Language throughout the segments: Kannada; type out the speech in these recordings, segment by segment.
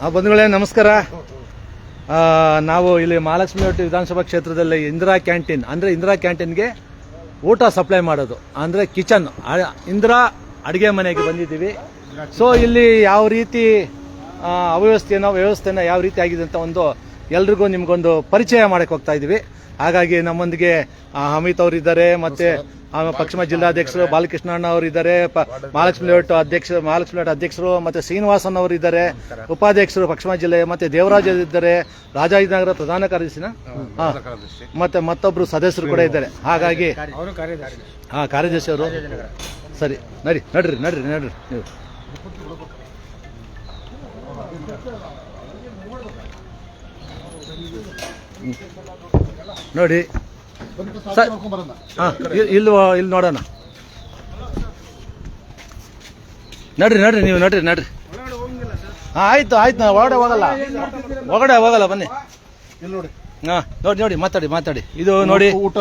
ಆ ಬಂಧುಗಳೇ ನಮಸ್ಕಾರ. ನಾವು ಇಲ್ಲಿ ಮಹಾಲಕ್ಷ್ಮಿ ಒಟ್ಟು ವಿಧಾನಸಭಾ ಕ್ಷೇತ್ರದಲ್ಲಿ ಇಂದಿರಾ ಕ್ಯಾಂಟೀನ್ ಅಂದರೆ ಇಂದಿರಾ ಕ್ಯಾಂಟೀನ್ಗೆ ಊಟ ಸಪ್ಲೈ ಮಾಡೋದು ಅಂದರೆ ಕಿಚನ್ ಇಂದಿರಾ ಅಡುಗೆ ಮನೆಗೆ ಬಂದಿದ್ದೀವಿ. ಸೊ ಇಲ್ಲಿ ಯಾವ ರೀತಿ ಆ, ಅವ್ಯವಸ್ಥೆನ ವ್ಯವಸ್ಥೆನ ಯಾವ ರೀತಿ ಆಗಿದೆ ಅಂತ ಒಂದು ಎಲ್ರಿಗೂ ನಿಮ್ಗೊಂದು ಪರಿಚಯ ಮಾಡಕ್ಕೆ ಹೋಗ್ತಾ ಇದ್ದೀವಿ. ಹಾಗಾಗಿ ನಮ್ಮೊಂದಿಗೆ ಅಮಿತ್ ಅವರಿದ್ದಾರೆ ಮತ್ತೆ ಪಶ್ಚಿಮ ಜಿಲ್ಲಾಧ್ಯಕ್ಷರು ಬಾಲಕೃಷ್ಣ ಅಣ್ಣ ಅವರು ಇದ್ದಾರೆ ಪ- ಮಹಾಲಕ್ಷ್ಮಿ ಲೇಔಟ್ ಅಧ್ಯಕ್ಷ ಮಹಾಲಕ್ಷ್ಮಿ ಲೇಔಟ್ ಅಧ್ಯಕ್ಷರು ಮತ್ತೆ ಶ್ರೀನಿವಾಸನ್ ಅವರು ಇದ್ದಾರೆ ಉಪಾಧ್ಯಕ್ಷರು ಪಶ್ಚಿಮ ಜಿಲ್ಲೆ ಮತ್ತೆ ದೇವರಾಜ್ ಇದ್ದಾರೆ ರಾಜಾಜಿನಗರ ಪ್ರಧಾನ ಕಾರ್ಯದರ್ಶಿನ ಹಾ. ಮತ್ತೆ ಮತ್ತೊಬ್ರು ಸದಸ್ಯರು ಕೂಡ ಇದ್ದಾರೆ ಹಾಗಾಗಿ ಹಾ ಕಾರ್ಯದರ್ಶಿ ಅವರು ಸರಿ ನಡಿ ನಡ್ರಿ ನಡ್ರಿ ನಡ್ರಿ ನೀವು. ನೋಡಿ. ಸರ್. ಹಾಂ ಹಾ ಇಲ್- ಇಲ್ಲಿ ಇಲ್ಲಿ ನೋಡೋಣ. ನಡ್ರಿ ನಡ್ರಿ ನೀವು ನಡ್ರಿ ನಡ್ರಿ. ಹಾಂ ಆಯ್ತು ಆಯ್ತು ನಾ ಒಳಗಡೆ ಹೋಗಲ್ಲ. ಒಳಗಡೆ ಹೋಗಲ್ಲ ಬನ್ನಿ. ಇಲ್ಲಿ ನೋಡಿ ಹಾ ನೋಡಿ ನೋಡಿ ಮಾತಾಡಿ ಮಾತಾಡಿ. ಇದು ನೋಡಿ ಊಟ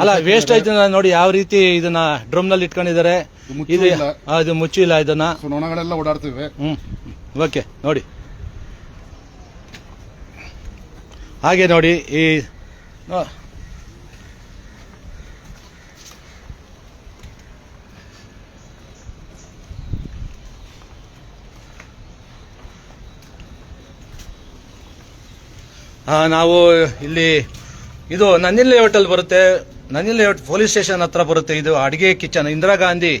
ಅಲ್ಲ ವೇಸ್ಟ್ ಆಯ್ತು ನೋಡಿ ಯಾವ ರೀತಿ ಇದನ್ನ ಡ್ರಮ್ನಲ್ಲಿ ಇಟ್ಕೊಂಡಿದ್ದಾರೆ. ಇದು ಮುಚ್ಚಿಲ್ಲ ಇದನ್ನ. ಓಡಾಡ್ತಿವೆ. ಹ್ಮ್. ಓಕೆ ನೋಡಿ. ಹಾಗೆ ನೋಡಿ ಈ ನಾವು ಇಲ್ಲಿ, ಇದು ನಂದಿನ ಲೇಔಟಲ್ಲಿ ಬರುತ್ತೆ. ನಂದಿನ ಲೇಔಟ್ ಪೊಲೀಸ್ ಸ್ಟೇಷನ್ ಹತ್ರ ಬರುತ್ತೆ ಇದು ಅಡಿಗೆ ಕಿಚನ್ ಇಂದಿರಾ ಗಾಂಧಿ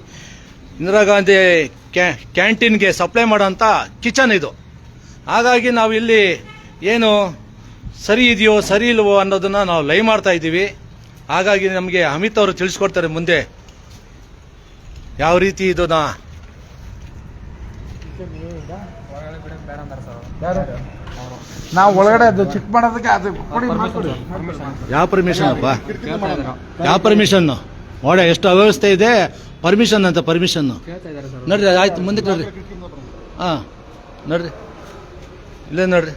ಇಂದಿರಾ ಗಾಂಧಿ ಕ್ಯಾ- ಕ್ಯಾಂಟೀನ್ಗೆ ಸಪ್ಲೈ ಮಾಡೋಂಥ ಕಿಚನ್ ಇದು. ಹಾಗಾಗಿ ನಾವು ಇಲ್ಲಿ ಏನು ಸರಿ ಇದೆಯೋ ಸರಿ ಇಲ್ವೋ ಅನ್ನೋದನ್ನು ನಾವು ಲೈವ್ ಮಾಡ್ತಾ ಇದ್ದೀವಿ. ಹಾಗಾಗಿ ನಮಗೆ ಅಮಿತ್ ಅವರು ತಿಳಿಸ್ಕೊಡ್ತಾರೆ ಮುಂದೆ. ಯಾವ ರೀತಿ ಇದನ್ನ ನಾವು ಒಳಗಡೆ ಅದು ಚೆಕ್ ಮಾಡೋದಕ್ಕೆ ಅದು ಯಾವ ಪರ್ಮಿಷನ್ ಅಪ್ಪ? ಯಾವ ಪರ್ಮಿಷನ್ ನೋಡ ಎಷ್ಟು ಅವ್ಯವಸ್ಥೆ ಇದೆ? ಪರ್ಮಿಷನ್ ಅಂತ ಪರ್ಮಿಷನ್ ನೋಡ್ರಿ ಆಯ್ತು ಮುಂದಕ್ಕೆ ನೋಡ್ರಿ. ಹಾ ನೋಡ್ರಿ. ಇಲ್ಲೇ ನೋಡ್ರಿ.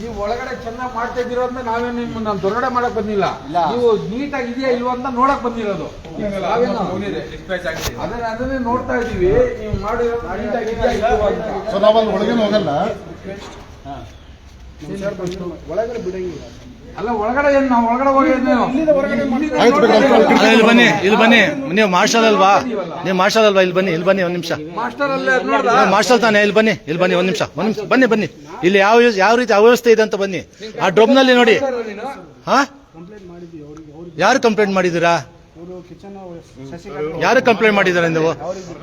ನೀವು ಒಳಗಡೆ ಚೆನ್ನಾಗಿ ಮಾಡ್ತಾ ಇದ್ದೀರೋ ಅಂತ ನಾವೇ ನಿಮ್ಮನ್ನ ದೊರಗಡೆ ಮಾಡಕ್ ಬಂದಿಲ್ಲ. ನೀವು ನೀಟಾಗಿ ಇದೆಯಾ ಇಲ್ವಾ ಅಂತ ನೋಡಕ್ ಬಂದಿರೋದು. ಅದನ್ನ ಅದನ್ನೇ ನೋಡ್ತಾ ಇದೀವಿ. ನೀವು ಮಾಡಿರೋದು ನೀಟಾಗಿ ಇದೆಯಾ ಸೊ ನಾವಲ್ಲಿ ಅಲ್ಲ ಒಳಗಡೆ ಏನು ನಾವು ಒಳಗಡೆ ಇಲ್ಲಿ ಬನ್ನಿ ಇಲ್ಲಿ ಬನ್ನಿ. ನೀವು ಮಾರ್ಷಲ್ ಅಲ್ವಾ? ನೀವು ಮಾರ್ಷಲ್ ಅಲ್ವಾ? ಇಲ್ಲಿ ಬನ್ನಿ ಇಲ್ಲಿ ಬನ್ನಿ ಒಂದು ನಿಮಿಷ. ಮಾಸ್ಟರ್ ಮಾರ್ಷಲ್ ತಾನೆ ಇಲ್ಲಿ ಬನ್ನಿ ಇಲ್ಲಿ ಬನ್ನಿ ಒಂದು ನಿಮಿಷ ಒಂದು ನಿಮಿಷ ಬನ್ನಿ ಬನ್ನಿ. ಇಲ್ಲಿ ಯಾವ ಯಾವ ರೀತಿ ಅವ್ಯವಸ್ಥೆ ಇದೆ ಅಂತ ಬನ್ನಿ. ಆ ಡ್ರೊಬ್ನಲ್ಲಿ ನೋಡಿ. ಹಾ? ಯಾರು ಕಂಪ್ಲೇಂಟ್ ಮಾಡಿದ್ದೀರಾ? ಯಾರು ಕಂಪ್ಲೇಂಟ್ ಮಾಡಿದ್ದಾರೆ ನೀವು?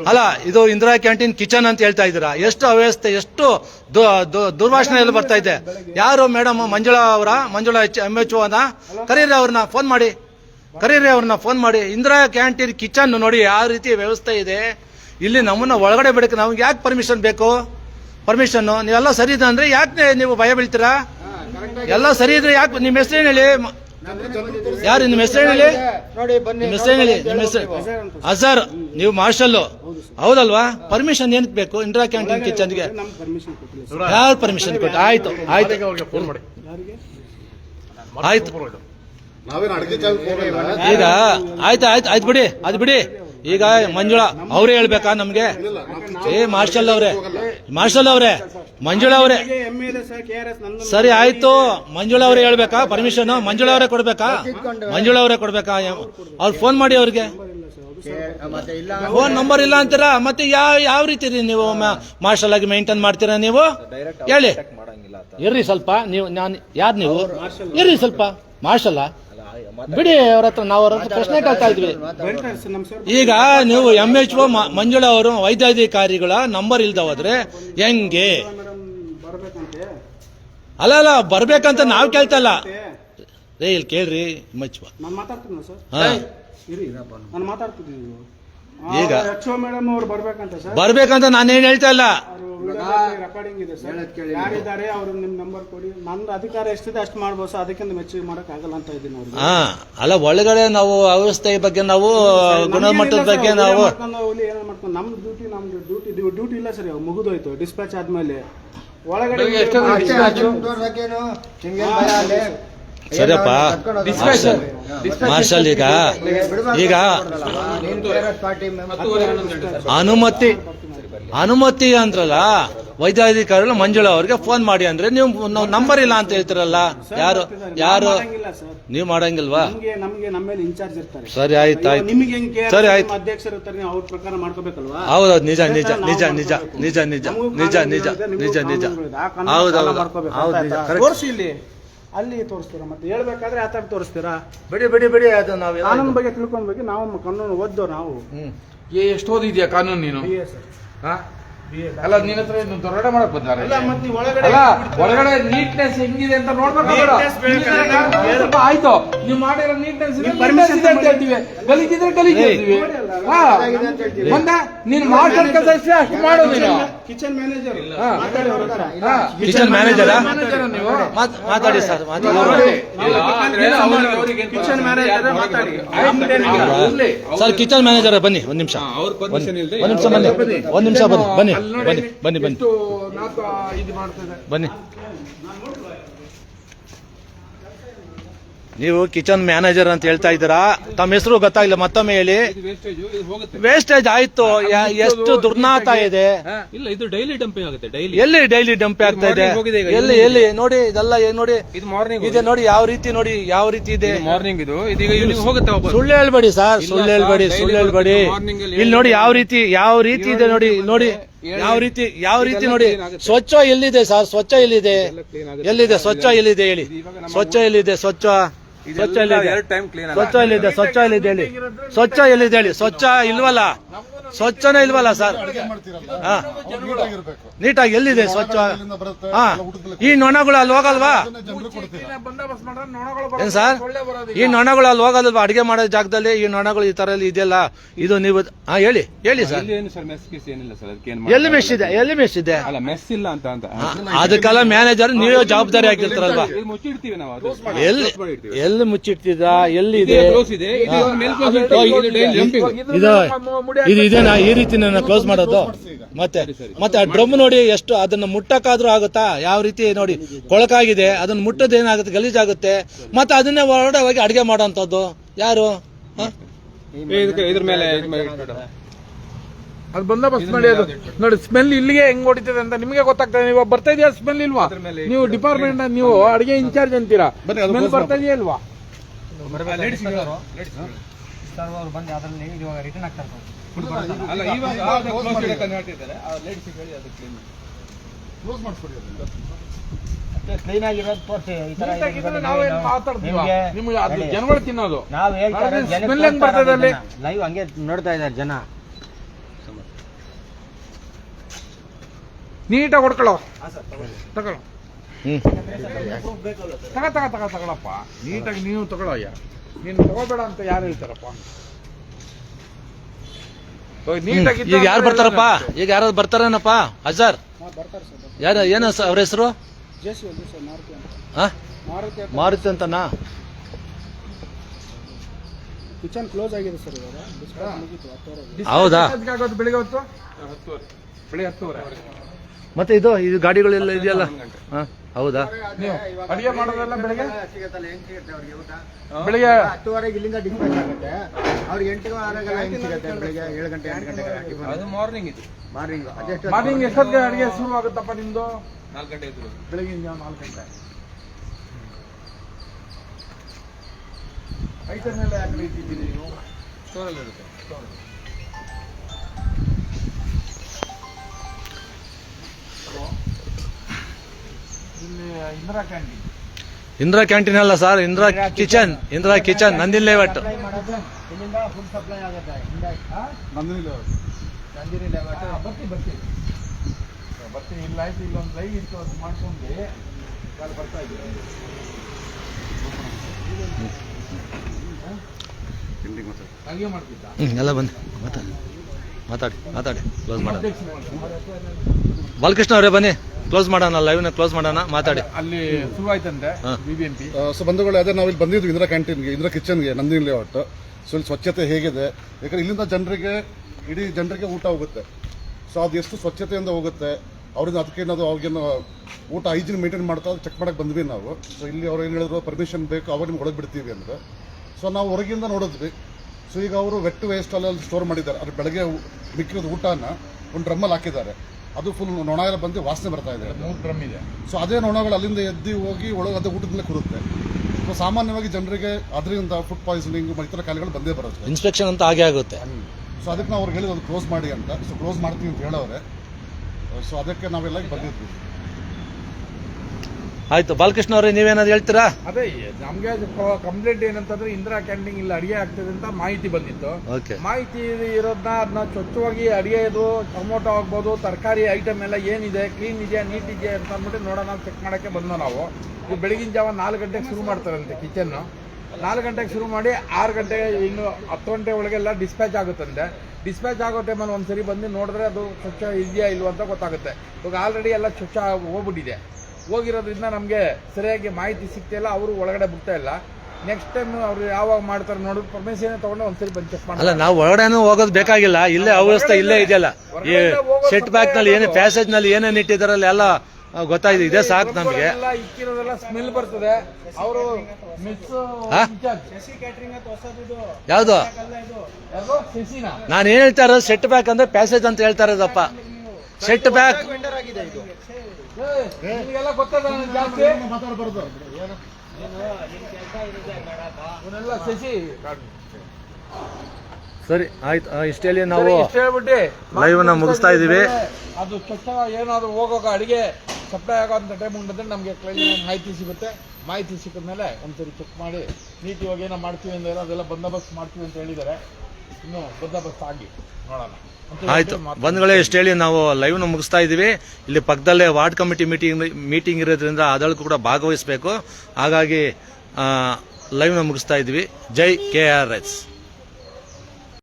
ಅಲ್ಲ ಇದು ಇಂದಿರಾ ಕ್ಯಾಂಟೀನ್ ಕಿಚನ್ ಅಂತ ಹೇಳ್ತಾ ಇದ್ದೀರಾ? ಎಷ್ಟು ಅವ್ಯವಸ್ಥೆ ಎಷ್ಟು ದು- ದು- ದುರ್ವಾಸನೆ ಎಲ್ಲ ಬರ್ತಾ ಇದೆ? ಯಾರು ಮೇಡಮ್ ಮಂಜುಳಾ ಅವರ? ಮಂಜುಳಾ ಎಚ್ ಎಂ ಎಚ್ ಓನ ಕರೀರಿ ಅವ್ರನ್ನ ಫೋನ್ ಮಾಡಿ. ಕರೀರಿ ಅವ್ರನ್ನ ಫೋನ್ ಮಾಡಿ. ಇಂದಿರಾ ಕ್ಯಾಂಟೀನ್ ಕಿಚನ್ ನೋಡಿ ಯಾವ ರೀತಿ ವ್ಯವಸ್ಥೆ ಇದೆ? ಇಲ್ಲಿ ನಮ್ಮನ್ನ ಒಳಗಡೆ ಬಿಡಕ್ಕೆ ನಮ್ಗೆ ಯಾಕೆ ಪರ್ಮಿಷನ್ ಬೇಕು? ಪರ್ಮಿಷನ್ನು ನೀವೆಲ್ಲ ಸರಿ ಇದೆ ಅಂದ್ರೆ ಯಾಕೆ ನೀವು ಭಯ ಬೀಳ್ತೀರಾ? ಎಲ್ಲ ಸರಿ ಇದ್ರೆ ಯಾಕೆ? ನಿಮ್ಮ ಹೆಸರೇನು ಹೇಳಿ? ಯಾರು ನಿಮ್ಮ ಹೆಸರು ಹೇಳಿ? ನಿಮ್ಮ ಹೇಳಿ ನಿಮ್ಮ ಹೆಸರು ಅಜರ್ ನೀವು ಮಾರ್ಷಲ್ ಹೌದಲ್ವಾ? ಪರ್ಮಿಷನ್ ಏನ್ ಬೇಕು? ಇಂದಿರಾ ಕ್ಯಾಂಟೀನ್ ಕಿಚನ್ಗೆ. ಯಾರು ಪರ್ಮಿಷನ್ ಕೊಟ್ಟು ಆಯ್ತು ಆಯ್ತು. ಆಯ್ತು. ನಾವೇನು ಅಡಿಗೆ ಜಾಗಕ್ಕೆ ಹೋಗಲ್ಲ ಈಗ ಆಯ್ತು ಆಯ್ತು ಆಯ್ತು ಬಿಡಿ ಅದು ಬಿಡಿ. ಈಗ ಮಂಜುಳಾ ಅವರೇ ಹೇಳ್ಬೇಕಾ ನಮ್ಗೆ? ಏ ಮಾರ್ಷಲ್ ಅವ್ರೆ. ಮಾರ್ಷಲ್ ಅವರೇ ಮಂಜುಳಾ ಅವರೇ. ಸರಿ ಆಯ್ತು. ಮಂಜುಳಾ ಅವರೇ ಹೇಳ್ಬೇಕಾ? ಪರ್ಮಿಷನ್ ಮಂಜುಳಾ ಅವರೇ ಕೊಡ್ಬೇಕಾ? ಮಂಜುಳಾ ಅವರೇ ಕೊಡ್ಬೇಕಾ? ಅವ್ರು ಫೋನ್ ಮಾಡಿ ಅವ್ರಿಗೆ. ಫೋನ್ ನಂಬರ್ ಇಲ್ಲ ಅಂತೀರಾ? ಮತ್ತೆ ಯಾವ ಯಾವ ರೀತಿ ರೀ ನೀವು? ಮಾರ್ಷಲ್ ಆಗಿ ಮೇಂಟೈನ್ ಮಾಡ್ತೀರಾ ನೀವು? ಹೇಳಿ. ಇರ್ರಿ ಸ್ವಲ್ಪ. ನೀವು ನಾನು ಯಾರು ನೀವು? ಇರ್ರಿ ಸ್ವಲ್ಪ. ಮಾರ್ಷಲ್ಲ ಬಿಡಿ ಅವ್ರ ಹತ್ರ ನಾವು ಅವ್ರ ಹತ್ರ ಪ್ರಶ್ನೆ ಕೇಳ್ತಾ ಇದ್ವಿ. ಈಗ ನೀವು ಎಂ ಎಚ್ ಒ ಮಂಜುಳಾ ಅವರು ವೈದ್ಯಾಧಿಕಾರಿಗಳ ನಂಬರ್ ಇಲ್ದ ಹೋದ್ರೆ ಹೆಂಗೆ? ಅಲ್ಲ ಅಲ್ಲ ಬರ್ಬೇಕಂತ ನಾವು ಕೇಳ್ತಾ ಇಲ್ಲ. ರೇ ಇಲ್ಲಿ ಕೇಳ್ರಿ ಎಂ ಎಚ್ ಇರಿ ನಾನು ಮಾತಾಡ್ತಿದ್ದೀನಿ ಈಗ? ಬರ್ಬೇಕಂತ ನಾನೇನ್ ಹೇಳ್ತಾ ಇಲ್ಲ. ರೆಕಾರ್ಡಿಂಗ್ ಇದೆ ಸರ್. ಯಾರಿದ್ದಾರೆ ಅವರು ನಿಮ್ಮ ನಂಬರ್ ಕೊಡಿ. ನಂದು ಅಧಿಕಾರ ಎಷ್ಟಿದೆ ಅಷ್ಟು ಮಾಡ್ಬೋದು ಸರ್. ಅದಕ್ಕಿಂತ ಮೆಚ್ಚುಗೆ ಮಾಡೋಕ್ಕಾಗಲ್ಲ ಆಗಲ್ಲ ಅಂತ ಇದ್ದೀನಿ ಅವ್ರಿಗೆ. ಹಾ ಅಲ್ಲ ಒಳಗಡೆ ನಾವು ವ್ಯವಸ್ಥೆ ಬಗ್ಗೆ ನಾವು ಗುಣಮಟ್ಟದ ಬಗ್ಗೆ ನಾವು ಏನೋ ಮಾಡ್ಕೊಂಡು ನಮ್ ಡ್ಯೂಟಿ ನಮ್ದು ಡ್ಯೂಟಿ ಡ್ಯೂಟಿ ಇಲ್ಲ ಸರ್ ಇವಾಗ ಮುಗಿದೋಯ್ತು. ಡಿಸ್ಪ್ಯಾಚ್ ಆದ್ಮೇಲೆ. ಒಳಗಡೆ ಸರಿಯಪ್ಪ. ಮಾರ್ಷಲ್ ಈಗ ಈಗ ಅನುಮತಿ ಅನುಮತಿ ಅಂದ್ರಲ್ಲ ವೈದ್ಯಾಧಿಕಾರಿಗಳು ಮಂಜುಳಾ ಅವ್ರಿಗೆ ಫೋನ್ ಮಾಡಿ ಅಂದ್ರೆ ನೀವು ನಂಬರ್ ಇಲ್ಲ ಅಂತ ಹೇಳ್ತಿರಲ್ಲ. ಯಾರು ಯಾರು ನೀವು ಮಾಡಂಗಿಲ್ವಾ? ಸರಿ ಆಯ್ತು ಆಯ್ತು. ಸರಿ ಆಯ್ತು. ಅಧ್ಯಕ್ಷರು ಇರ್ತಾರೆ ನೀವು ಅವ್ರ ಪ್ರಕಾರ ಮಾಡ್ಕೋಬೇಕಲ್ವಾ? ಹೌದೌದು ನಿಜ ನಿಜ ನಿಜ ನಿಜ ನಿಜ ನಿಜ ನಿಜ ನಿಜ ನಿಜ ನಿಜ. ಹೌದೌದು. ಹೌದು ಅಲ್ಲಿ ತೋರಿಸ್ತೀರಾ ಮತ್ತೆ? ಹೇಳ್ಬೇಕಾದ್ರೆ ಆ ಥರ ತೋರಿಸ್ತೀರಾ? ಬಿಡಿ ಬಿಡಿ ಬಿಡಿ ಅದು ನಾವು ಕಾನೂನು ಬಗ್ಗೆ ತಿಳ್ಕೊಂಡ್ಬೇಕು ನಾವು ಕಾನೂನು ಓದ್ದೋ ನಾವು? ಹ್ಮ್. ಏ ಎಷ್ಟು ಓದಿದ್ಯಾ ಕಾನೂನು ನೀನು? ಹಾ? ಅಲ್ಲ ನಿನ್ನ ಹತ್ರ ಇನ್ನು ದೊರಡೆ ಮಾಡಕ್ ಬಂದಾರೆ ಅಲ್ಲ ಒಳಗಡೆ ನೀಟ್ನೆಸ್ ಹೆಂಗಿದೆ ಅಂತ ನೋಡ್ಬೇಕು ಆಯ್ತು. ನೀವು ಮಾಡಿರೋ ನೀಟ್ನೆಸ್ ನೀವು ಪರ್ಮಿಷನ್ ಅಂತ ಹೇಳ್ತೀವಿ. ಗಲೀಜಿದ್ರೆ ಗಲೀಜ್ ಏಯ್. ನೀನ್ ಹಾ. ನೀನು ಮಾಸ್ಟರ್ ಕೆಲಸ ಅಷ್ಟೇ ಅಷ್ಟು ಮಾಡು ನೀನು. Kitchen manager. ಹಾ. ಅವ್ರ. ಹಾ. ಕಿಚನ್ ಮ್ಯಾನೇಜರಾ ಮ್ಯಾನೇಜರಾ ನೀವು. ಮಾತಾಡಿ ಸರ್ ಮಾತಾಡಿ. ಕಿಚನ್ ಮ್ಯಾನೇಜರ್ ಮಾತಾಡಿ. ಇರ್ಲಿ. ಸರ್ ಕಿಚನ್ ಮ್ಯಾನೇಜರ್ ಬನ್ನಿ ಒಂದ್ ನಿಮಿಷ. ಒಂದ್ ಒಂದ್ ನಿಮಿಷ ಬನ್ನಿ. ಒಂದ್ ನಿಮಿಷ ಬನ್ನಿ. ಬನ್ನಿ ಬನ್ನಿ ಬನ್ನಿ ಬನ್ನಿ. ಇದು ಮಾಡ್ತದೆ ಬನ್ನಿ. ನೀವು ಕಿಚನ್ ಮ್ಯಾನೇಜರ್ ಅಂತ ಹೇಳ್ತಾ ಇದ್ದೀರಾ? ತಮ್ಮ ಹೆಸರು ಗೊತ್ತಾಗಿಲ್ಲ ಮತ್ತೊಮ್ಮೆ ಹೇಳಿ. ವೇಸ್ಟೇಜ್ ಆಯ್ತು. ಯಾ- ಎಷ್ಟು ದುರ್ನಾತ ಇದೆ. ಇಲ್ಲ ಇದು ಡೈಲಿ ಡಂಪಿಂಗ್ ಆಗುತ್ತೆ ಡೈಲಿ ಎಲ್ಲಿ ಡೈಲಿ ಡಂಪ್ ಆಗ್ತಾ ಇದೆ? ಎಲ್ಲಿ ಎಲ್ಲಿ? ನೋಡಿ ಇದೆಲ್ಲ ಏನ್ ನೋಡಿ. ಇದು ಮಾರ್ನಿಂಗ್ ಇದೆ ನೋಡಿ ಯಾವ ರೀತಿ ನೋಡಿ ಯಾವ ರೀತಿ ಇದೆ? ಮಾರ್ನಿಂಗ್ ಇದು. ಇದೀಗ ಈವ್ನಿಂಗ್ ಹೋಗುತ್ತೆ ವಾಪಸ್ ಸುಳ್ಳು ಹೇಳ್ಬೇಡಿ ಸರ್ ಸುಳ್ಳು sir, ಹೇಳ್ಬೇಡಿ daily ಸುಳ್ಳು ಬರುತ್ತೆ, ಹೇಳ್ಬೇಡಿ. morning ಅಲ್ಲಿ ಇಲ್ಲಿ ನೋಡಿ ಯಾವ ರೀತಿ ಯಾವ ರೀತಿ ಇದೆ ನೋಡಿ ನೋಡಿ ಯಾವ ರೀತಿ ಯಾವ ರೀತಿ ನೋಡಿ. ಸ್ವಚ್ಛ ಎಲ್ಲಿದೆ ಸರ್ ಸ್ವಚ್ಛ ಎಲ್ಲಿದೆ ಎಲ್ಲಿದೆ? ಸ್ವಚ್ಛ ಎಲ್ಲಿದೆ ಹೇಳಿ. ಸ್ವಚ್ಛ ಎಲ್ಲಿದೆ ಸ್ವಚ್ಛ. ಸ್ವಚ್ಛ ಎಲ್ಲಿದೆ ಎರಡು ಟೈಮ್ ಕ್ಲೀನ್ ಸ್ವಚ್ಛ ಇಲ್ಲಿದೆ ಸ್ವಚ್ಛ ಎಲ್ಲಿದೆ ಹೇಳಿ. ಸ್ವಚ್ಛ ಎಲ್ಲಿದೆ ಹೇಳಿ? ಸ್ವಚ್ಛ ಇಲ್ವಲ್ಲ? ಸ್ವಚ್ಛನೇ ಇಲ್ವಲ್ಲ ಸರ್? ಹಾ. ನೀಟಾಗಿ ಎಲ್ಲಿದೆ ಸ್ವಚ್ಛ? ಹಾ. ಈ ನೊಣಗಳು ಅಲ್ಲಿ ಹೋಗಲ್ವಾ? ಏನ್ ಸರ್. ಈ ನೊಣಗಳು ಅಲ್ಲಿ ಹೋಗಲ್ವಾ ಅಡಿಗೆ ಮಾಡೋ ಜಾಗದಲ್ಲಿ ಈ ನೊಣಗಳು ಈ ತರ ಎಲ್ಲ ಇದೆಯಲ್ಲ? ಇದು ನೀವು ಹಾ ಹೇಳಿ ಹೇಳಿ ಸರ್. ಇಲ್ಲಿ ಏನು ಸರ್ ಮೆಸ್ ಗಿಸ್ ಏನಿಲ್ಲ ಸರ್ ಅದಕ್ಕೆ ಏನು ಎಲ್ಲಿ ಮೆಸ್ ಇದೆ? ಎಲ್ಲಿ ಮೆಸ್ ಇದೆ? ಅಲ್ಲ ಮೆಸ್ ಇಲ್ಲ ಅಂತ ಅಂತ. ಹಾ, ಅದಕ್ಕೆಲ್ಲ ಮ್ಯಾನೇಜರ್ ನೀವೇ ಜವಾಬ್ದಾರಿ ಆಗಿರ್ತಾರಲ್ವಾ ಎಲ್ಲಿ. ಎಲ್ಲಿ ಮುಚ್ಚಿಡ್ತಿದ ಎಲ್ಲಿ ಇದೆ ಇದೇನಾ ಈ ರೀತಿ ನನ್ನ ಕ್ಲೋಸ್ ಮಾಡೋದು? ಮತ್ತೆ ಮತ್ತೆ ಆ ಡ್ರಮ್ ನೋಡಿ ಎಷ್ಟು ಅದನ್ನ ಮುಟ್ಟಕ್ಕಾದ್ರೂ ಆಗುತ್ತಾ? ಯಾವ ರೀತಿ ನೋಡಿ ಕೊಳಕಾಗಿದೆ ಅದನ್ನ ಮುಟ್ಟದ ಏನಾಗುತ್ತೆ ಗಲೀಜಾಗುತ್ತೆ? ಮತ್ತೆ ಅದನ್ನೇ ಹೊರಡವಾಗಿ ಹೋಗಿ ಅಡಿಗೆ ಮಾಡೋಂಥದ್ದು ಯಾರು? ಇದ್ರ ಮೇಲೆ. ಅದು ಬಂದೋಬಸ್ತ್ ಮಾಡಿ ಅದು. ನೋಡಿ ಸ್ಮೆಲ್ ಇಲ್ಲಿಗೆ ಹೆಂಗ್ ಹೊಡಿತದೆ ಅಂತ ನಿಮಗೆ ಗೊತ್ತಾಗ್ತದೆ. ನೀವು ಬರ್ತಾ ಇದೆಯಾ ಸ್ಮೆಲ್ ಇಲ್ವಾ? ನೀವು ಡಿಪಾರ್ಟ್ಮೆಂಟ್ ನೀವು ಅಡಿಗೆ ಇನ್ಚಾರ್ಜ್ ಅಂತೀರಾ? ಬನ್ನಿ, ಬಂದು ಅದರಲ್ಲಿ ಇವಾಗ ಅಲ್ಲ ಇವಾಗ ರಿಟರ್ನ್ ಆಗ್ತಾ ಇಡಕ್ಕೆ ಹೊರಟಿದ್ದಾರೆ. ಆ ladies ಗೆ ಹೇಳಿ ಅದು clean ಮಾಡಿ. ಕ್ಲೋಸ್ ಮಾಡಿಸ್ಕೊಡಿ ಅದನ್ನ. ಕ್ಲೀನ್ ಆಗಿರೋದು ತೋರಿಸಿ ಈ ತರ ನೀಟಾಗಿದ್ರೆ ನಾವೇನ್ ಮಾತಾಡ್ತೀವ? ನಿಮ್ಗೆ ನಿಮ್ಗೆ ಅದು ಜನಗಳು ತಿನ್ನೋದು. ನಾವು ಹೇಳ್ತಾ ಇರೋದು ಅಲ್ಲಿ? ಲೈವ್ ಹಂಗೆ ನೋಡ್ತಾ ಇದ್ದಾರೆ ಜನ. ನೀಟಾಗಿ ಹೊಡ್ಕೊಳ್ಳೋ. ತಗೊಳ್ಳೋ. ಹ್ಮ್. ತಗ ತಗ ತಗ ತಗೊಳಪ್ಪ ನೀಟಾಗಿ ನೀವು ತಗೊಳ್ಳೋ ಅಯ್ಯ. ನೀನು ತಗೋಬೇಡ ಅಂತ ಯಾರು ಹೇಳ್ತಾರಪ್ಪ? ನೀಟಾಗಿ ಈಗ ಯಾರು ಬರ್ತಾರಪ್ಪ? ಈಗ ಯಾರು ಬರ್ತಾರೇನಪ್ಪ? ಅಜರ್? ಬರ್ತಾರೆ ಸರ್ ಯಾರು ಏನು ಸ- ಅವ್ರ ಹೆಸರು? ಜೆ ಸಿ ಒಂದು ಸರ್ ಮಾರುತಿ ಅಂತ. ಹಾ? ಮಾರುತಿ ಅಂತ. ಮಾರುತಿ ಅಂತನಾ? ಕಿಚನ್ ಕ್ಲೋಸ್ ಆಗಿದೆ ಸರ್ ಇವಾಗ. ಡಿಸ್ಪ್ಯಾಚ್ ಮುಗೀತು ಹತ್ತುವರೆಗೆ. ಹೌದಾ? ಆಗೋದು ಬೆಳಿಗ್ಗೆ ಹೊತ್ತು ಬೆಳಿಗ್ಗೆ ಹತ್ತುವರೆ. ಮತ್ತೆ ಇದು ಇದು ಗಾಡಿಗಳೆಲ್ಲ ಇದೆಯಲ್ಲ? ಹಾ ಹೌದಾ? ನೀವು ಅಡಿಗೆ ಮಾಡೋದೆಲ್ಲ ಬೆಳಿಗ್ಗೆ? ಬೆಳಿಗ್ಗೆ ಹತ್ತುವರೆಗೆ ಇಲ್ಲಿಂದ ಡಿಸ್ಪ್ಯಾಚ್ ಆಗುತ್ತೆ. ಅವ್ರಿಗೆ ಎಂಟು ಆರಾಗೆಲ್ಲ ಹೆಂಗ್ ಸಿಗುತ್ತೆ ಬೆಳಿಗ್ಗೆ ಏಳು ಗಂಟೆ ಎಂಟು ಗಂಟೆಗೆ ಅದು ಮಾರ್ನಿಂಗ್ ಇದು. ಮಾರ್ನಿಂಗ್ ಅದೆಷ್ಟು ಮಾರ್ನಿಂಗ್ ಎಷ್ಟೊತ್ತಿಗೆ ಅಡಿಗೆ ಶುರು ಆಗುತ್ತಪ್ಪ ನಿಮ್ದು? ನಾಲ್ಕು ಗಂಟೆ ಇದ್ರು ಬೆಳಿಗ್ಗೆ ಜಾವ ನಾಲ್ಕು ಗಂಟೆ. ಐಟಮ್ ಎಲ್ಲ ಯಾಕೆ ಇಟ್ಟಿದ್ದೀರಿ ನೀವು? ಸ್ಟೋರಲ್ಲಿ ಇರುತ್ತೆ. ಇಲ್ಲಿ ಇಂದಿರಾ ಕ್ಯಾಂಟೀನ್. ಇಂದಿರಾ ಕ್ಯಾಂಟೀನ್ ಅಲ್ಲ sir Indira kitchen Indira kitchen Nandini layout ಇಲ್ಲಿಂದ ಫುಡ್ ಸಪ್ಲೈ ಆಗುತ್ತೆ. ನಂದಿನಿ ಲೇಔಟ್. ನಂದಿನಿ ಲೇಔಟ್. ಬರ್ತೀನಿ ಬರ್ತೀನಿ. ಬರ್ತೀನಿ. ಇಲ್ಲ ಆಯ್ತು ಇಲ್ಲೊಂದು ಲೈವ್ ಇತ್ತು ಅದು ಮಾಡ್ಕೊಂಡು ಅಲ್ಲಿ ಬರ್ತಾ ಇದ್ದೀನಿ ಹಂಗೆ ಮಾಡ್ತಿದ್ದ? ಹ್ಞೂ ಎಲ್ಲ ಬನ್ನಿ ಮಾತಾಡಿ ಮಾತಾಡಿ ಮಾತಾಡಿ. ಕ್ಲೋಸ್ ಮಾಡೋಣ ಬಾಲಕೃಷ್ಣ ಅವರೇ ಬನ್ನಿ. ಕ್ಲೋಸ್ ಮಾಡೋಣ ಲೈವ್ನ ಕ್ಲೋಸ್ ಮಾಡೋಣ ಮಾತಾಡಿ. ಅಲ್ಲಿ ಶುರು ಆಯ್ತಂತೆ ಬಿಬಿಎಂಪಿ ಸೊ ಬಂಧುಗಳು ಅದೇ ನಾವು ಇಲ್ಲಿ ಬಂದಿದ್ವಿ ಇಂದ್ರ ಕ್ಯಾಂಟೀನ್ಗೆ ಇಂದಿರಾ ಕಿಚನ್ಗೆ ನಂದಿನಿ ಲೇಔಟ್ ಸೊ ಇಲ್ಲಿ ಸ್ವಚ್ಛತೆ ಹೇಗಿದೆ? ಯಾಕಂದ್ರೆ ಇಲ್ಲಿಂದ ಜನರಿಗೆ ಇಡೀ ಜನರಿಗೆ ಊಟ ಹೋಗುತ್ತೆ. ಸೊ ಅದು ಎಷ್ಟು ಸ್ವಚ್ಛತೆಯಿಂದ ಹೋಗುತ್ತೆ? ಅವರಿಂದ ಅದಕ್ಕೆ ಏನಾದ್ರು ಅವ್ರಿಗೇನು ಊಟ ಹೈಜಿನ್ ಮೇಂಟೈನ್ ಮಾಡ್ತಾ ಚೆಕ್ ಮಾಡಕ್ಕೆ ಬಂದ್ವಿ ನಾವು. ಸೊ ಇಲ್ಲಿ ಅವ್ರು ಏನು ಹೇಳಿದ್ರು ಪರ್ಮಿಷನ್ ಬೇಕು ಅವಾಗ ನಿಮ್ಗೆ ಒಳಗೆ ಬಿಡ್ತೀವಿ ಅಂತ ಸೊ ನಾವು ಹೊರಗಿಂದ ನೋಡಿದ್ವಿ. ಸೊ ಈಗ ಅವರು ವೆಟ್ ವೇಸ್ಟ್ ಅಲ್ಲಿ ಸ್ಟೋರ್ ಮಾಡಿದ್ದಾರೆ. ಅದ್ರ ಬೆಳಗ್ಗೆ ಮಿಕ್ಕಿದ ಮಿಕ್ಕಿರೋದು ಊಟನ ಒಂದು ಡ್ರಮ್ಮಲ್ಲಿ ಹಾಕಿದ್ದಾರೆ. ಅದು ಫುಲ್ ನೊಣ ಎಲ್ಲ ಬಂದು ವಾಸನೆ ಬರ್ತಾ ಇದೆ. ಮೂರು ಡ್ರಮ್ ಇದೆ. ಸೊ ಅದೇ ನೊಣಗಳು ಅಲ್ಲಿಂದ ಎದ್ದು ಹೋಗಿ ಒಳಗೆ ಅದೇ ಮೇಲೆ ಕೂರುತ್ತೆ. ಸೊ ಸಾಮಾನ್ಯವಾಗಿ ಜನರಿಗೆ ಅದರಿಂದ ಫುಡ್ ಪಾಯ್ಸನಿಂಗ್ ಇತರ ಕಾಯಿಲೆಗಳು ಬಂದೇ ಬರುತ್ತೆ ಇನ್ಸ್ಪೆಕ್ಷನ್ ಅಂತ ಹಾಗೆ ಆಗುತ್ತೆ. ಸೊ ಅದಕ್ಕೆ ನಾವು ಅವ್ರಿಗೆ ಹೇಳಿದ್ರು ಅದು ಕ್ಲೋಸ್ ಮಾಡಿ ಅಂತ. ಸೊ ಕ್ಲೋಸ್ ಮಾಡ್ತೀವಿ ಅಂತ ಹೇಳೋರೆ ಸೊ ಅದಕ್ಕೆ ನಾವೆಲ್ಲ ಬಂದಿದ್ವಿ. ಆಯ್ತು ಬಾಲಕೃಷ್ಣ ಅವರೇ ನೀವೇನಾದ್ರು ಹೇಳ್ತೀರಾ? ಅದೇ ನಮ್ಗೆ ಕಂಪ್ಲೇಂಟ್ ಏನಂತಂದ್ರೆ ಇಂದಿರಾ ಕ್ಯಾಂಟೀನ್ ಇಲ್ಲಿ ಅಡಿಗೆ ಆಗ್ತದೆ ಅಂತ ಮಾಹಿತಿ ಬಂದಿತ್ತು. ಮಾಹಿತಿ ಇರೋದನ್ನ ಅದನ್ನ ಸ್ವಚ್ಛವಾಗಿ ಅಡಿಗೆದು ಟೊಮೊಟೊ ಆಗ್ಬೋದು ತರಕಾರಿ ಐಟಮ್ ಎಲ್ಲ ಏನಿದೆ ಕ್ಲೀನ್ ಇದೆಯಾ ನೀಟ್ ಇದೆಯಾ ಅಂತ ಅಂದ್ಬಿಟ್ಟು ನೋಡೋಣ ಚೆಕ್ ಮಾಡೋಕ್ಕೆ ಬಂದೋ ನಾವು. ಈಗ ಬೆಳಗಿನ ಜಾವ ನಾಲ್ಕು ಗಂಟೆಗೆ ಶುರು ಮಾಡ್ತಾರಂತೆ ಕಿಚನ್ನು ನಾಲ್ಕು ಗಂಟೆಗೆ ಶುರು ಮಾಡಿ ಆರು ಗಂಟೆಗೆ ಇನ್ನು ಹತ್ತು ಗಂಟೆ ಒಳಗೆಲ್ಲ ಡಿಸ್ಪ್ಯಾಚ್ ಆಗುತ್ತಂತೆ. ಡಿಸ್ಪ್ಯಾಚ್ ಆಗೋ ಟೈಮಲ್ಲಿ ಒಂದ್ಸರಿ ಬಂದು ನೋಡಿದ್ರೆ ಅದು ಸ್ವಚ್ಛ ಇದೆಯಾ ಇಲ್ವಾ ಅಂತ ಗೊತ್ತಾಗುತ್ತೆ. ಇವಾಗ ಆಲ್ರೆಡಿ ಎಲ್ಲ ಸ್ವಚ್ಛ ಹೋಗ್ಬಿಟ್ಟಿದೆ. ಹೋಗಿರೋದ್ರಿಂದ ನಮಗೆ ಸರಿಯಾಗಿ ಮಾಹಿತಿ ಸಿಗ್ತಿಲ್ಲ ಅವರು ಒಳಗಡೆ ಬಿಡ್ತಾ ಇಲ್ಲ. ನೆಕ್ಸ್ಟ್ ಟೈಮ್ ಅವ್ರು ಯಾವಾಗ ಮಾಡ್ತಾರೆ ನೋಡಿದ್ರು ಪರ್ಮಿಷನ್ ತಗೊಂಡು ಒಂದ್ಸರಿ ಬಂದು ಚೆಕ್ ಅಲ್ಲ ಮಾಡಿ ನಾವು ಹೊರಗಡೆನೂ ಹೋಗೋದು ಬೇಕಾಗಿಲ್ಲ ಇಲ್ಲೇ ಅವ್ಯವಸ್ಥೆ ಇಲ್ಲೇ ಇದೆಯಲ್ಲ. ಈ ಸೆಟ್ ಬ್ಯಾಕ್ನಲ್ಲಿ ಏನೇ ಪ್ಯಾಸೇಜ್ನಲ್ಲಿ ಏನೇನು ಇಟ್ಟಿದಾರಲ್ಲ ಎಲ್ಲ ಆ, ಗೊತ್ತಾಗಿದೆ ಇದೇ ಸಾಕು ನಮಗೆ. ಎಲ್ಲ ಇಕ್ಕಿರೋದೆಲ್ಲ ಸ್ಮೆಲ್ ಬರ್ತದೆ. ಅವರು ಮಿಸ್ ಹಾ? ಯಾವುದು? ಶಶಿನ ನಾನು ಏನ್ ಹೇಳ್ತಾ ಇರೋದು ಸೆಟ್ ಬ್ಯಾಕ್ ಅಂದ್ರೆ ಪ್ಯಾಸೇಜ್ ಅಂತ ಹೇಳ್ತಾ ಇರೋದಪ್ಪ. ಸೆಟ್ ಬ್ಯಾಕ್ ನಿಮ್ಗೆಲ್ಲ ಗೊತ್ತದ ಜಾಸ್ತಿ? ಮಾತಾಡಬಾರ್ದು ಇವನ್ನೆಲ್ಲ ಶಶಿ ಸರಿ ಆಯ್ತು. ಇಷ್ಟೇ ನಾವು ಸರಿ, ಇಷ್ಟ್ ಹೇಳ್ಬಿಟ್ಟು ಲೈವ್ನ ಮುಗಿಸ್ತಾ ಇದೀವಿ. ಅದು ಸ್ವಚ್ಛ ಏನಾದ್ರು ಹೋಗೋಕೆ ಅಡಿಗೆ ಸಪ್ಲೈ ಆಗೋಂತ ಟೈಮ್ ಉಂಟಂದ್ರೆ ನಮಗೆ ಮಾಹಿತಿ ಸಿಗುತ್ತೆ. ಮಾಹಿತಿ ಸಿಕ್ಕಿದ್ಮೇಲೆ ಒಂದ್ಸರಿ ಚೆಕ್ ಮಾಡಿ. ನೀತಿಯಾಗಿ ಏನೋ ಮಾಡ್ತೀವಿ ಅಂದ್ರೆ ಅದೆಲ್ಲ ಬಂದೋಬಸ್ತ್ ಮಾಡ್ತೀವಿ ಅಂತ ಹೇಳಿದ್ದಾರೆ. ಇನ್ನು ಬಂದೋಬಸ್ತ್ ಆಗಿ ನೋಡೋಣ. ಆಯ್ತು. ಬಂದ್ಗಳೇ ಇಷ್ಟು ಹೇಳಿ ನಾವು ಲೈವ್ನ ಮುಗಿಸ್ತಾ ಇದೀವಿ ಇಲ್ಲಿ ಪಕ್ಕದಲ್ಲೇ ವಾರ್ಡ್ ಕಮಿಟಿ ಮೀಟಿಂಗ್ ಮೀಟಿಂಗ್ ಇರೋದ್ರಿಂದ ಅದಕ್ಕೂ ಕೂಡ ಭಾಗವಹಿಸಬೇಕು. ಹಾಗಾಗಿ ಲೈವ್ನ ಮುಗಿಸ್ತಾ ಇದೀವಿ ಜೈ ಕೆ ಆರ್ ಎಸ್.